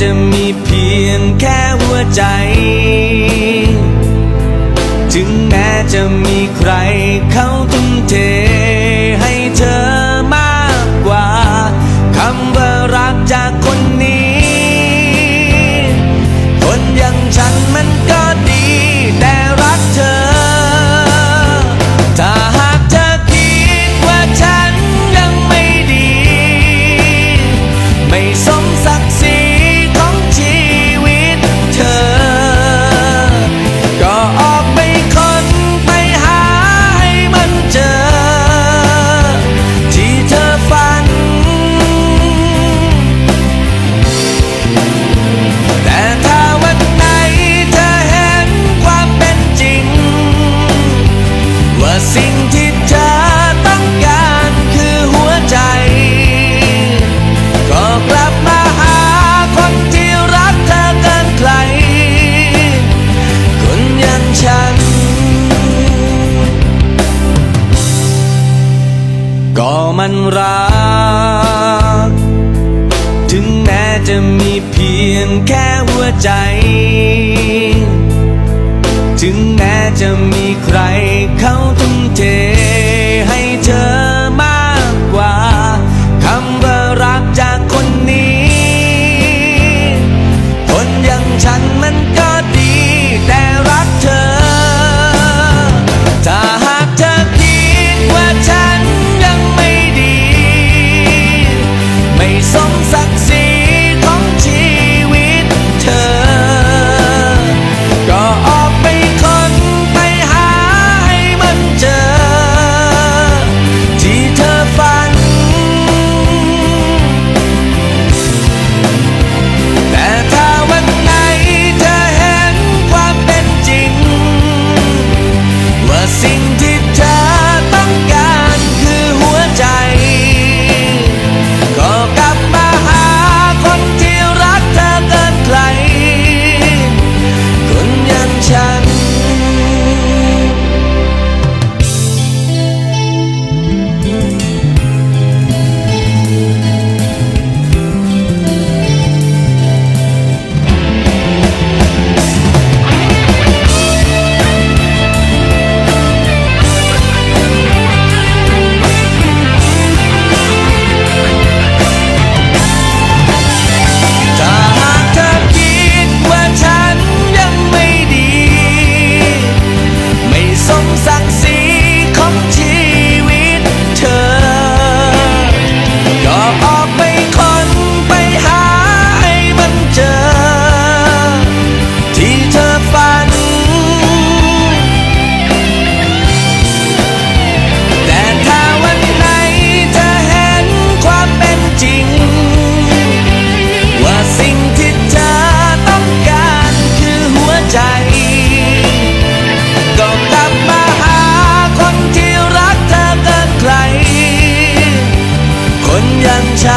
จะมีเพียงแค่หัวใจ ถึงแม้จะมีใครเขาทุ่มเทให้เธอมากกว่าคำว่ารักจากคนนี้ คนอย่างฉันมันก็ดีแต่รักเธอ ถ้าหากเธอคิดว่าฉันยังไม่ดี ไม่สมศักดิ์ มันรัก ถึงแม้จะมีเพียงแค่หัวใจ ถึงแม้จะมีใครเขาทุ่มเทให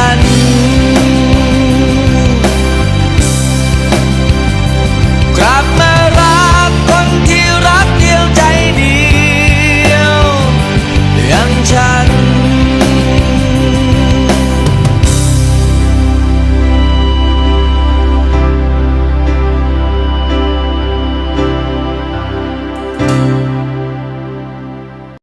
man